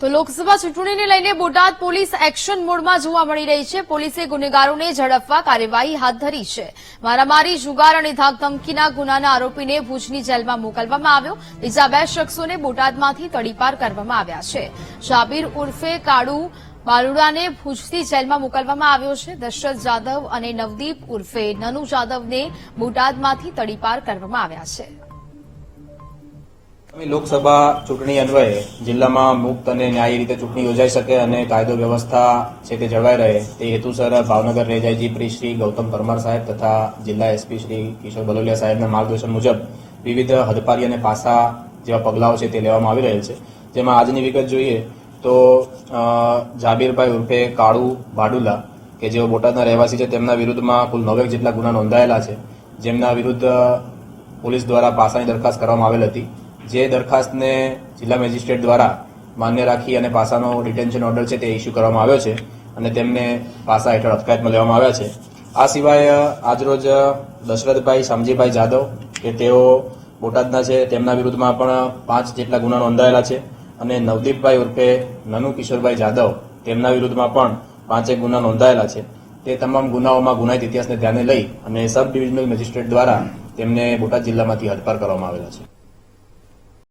તો લોકસભા ચૂંટણીને લઈને બોટાદ પોલીસ એક્શન મોડમાં જોવા મળી રહી છે. પોલીસે ગુનેગારોને ઝડપવા કાર્યવાહી હાથ ધરી છે. મારામારી, જુગાર અને ધાકધમકીના ગુનાના આરોપીને ભુજની જેલમાં મોકલવામાં આવ્યો. બીજા બે શખ્સોને બોટાદમાંથી તડીપાર કરવામાં આવ્યા છે. જાબીર ઉર્ફે કાળુ બાલુડાને ભુજથી જેલમાં મોકલવામાં આવ્યો છે. દશરથ જાદવ અને નવદીપ ઉર્ફે નનુ જાદવને બોટાદમાંથી તડીપાર કરવામાં આવ્યા છે. લોકસભા ચૂંટણી અન્વયે જિલ્લામાં મુક્ત અને ન્યાયી રીતે ચૂંટણી યોજાઈ શકે અને કાયદો વ્યવસ્થા છે તે જળવાઈ રહે તે હેતુસર ભાવનગર રેજાઈજી શ્રી ગૌતમ પરમાર સાહેબ તથા જિલ્લા એસપી શ્રી કિશોર બલોલિયા સાહેબના માર્ગદર્શન મુજબ વિવિધ હદપારી અને પાસા જેવા પગલાઓ છે તે લેવામાં આવી રહેલ છે. જેમાં આજની વિગત જોઈએ તો જાબીરભાઈ ઉર્ફે કાળુ ભાડુલા કે જેઓ બોટાદના રહેવાસી છે, તેમના વિરુદ્ધમાં કુલ નવેક જેટલા ગુના નોંધાયેલા છે. જેમના વિરુદ્ધ પોલીસ દ્વારા પાસાની દરખાસ્ત કરવામાં આવેલ હતી. જે દરખાસ્તને જિલ્લા મેજિસ્ટ્રેટ દ્વારા માન્ય રાખી અને પાસાનો ડિટેન્શન ઓર્ડર છે તે ઇસ્યુ કરવામાં આવ્યો છે અને તેમને પાસા હેઠળ અટકાયતમાં લેવામાં આવ્યા છે. આ સિવાય, આજરોજ, દશરથભાઈ શામજીભાઈ જાદવ, કે તેઓ બોટાદના છે, તેમના વિરુદ્ધમાં પણ પાંચ જેટલા ગુના નોંધાયેલા છે અને નવદીપભાઈ ઉર્ફે નનુ કિશોરભાઈ જાદવ તેમના વિરુદ્ધમાં પણ પાંચેક ગુના નોંધાયેલા છે. તે તમામ ગુનાઓમાં ગુનાહિત ઇતિહાસને ધ્યાને લઈ અને સબ ડિવિઝનલ મેજિસ્ટ્રેટ દ્વારા તેમને બોટાદ જિલ્લામાંથી હદપાર કરવામાં આવેલા છે.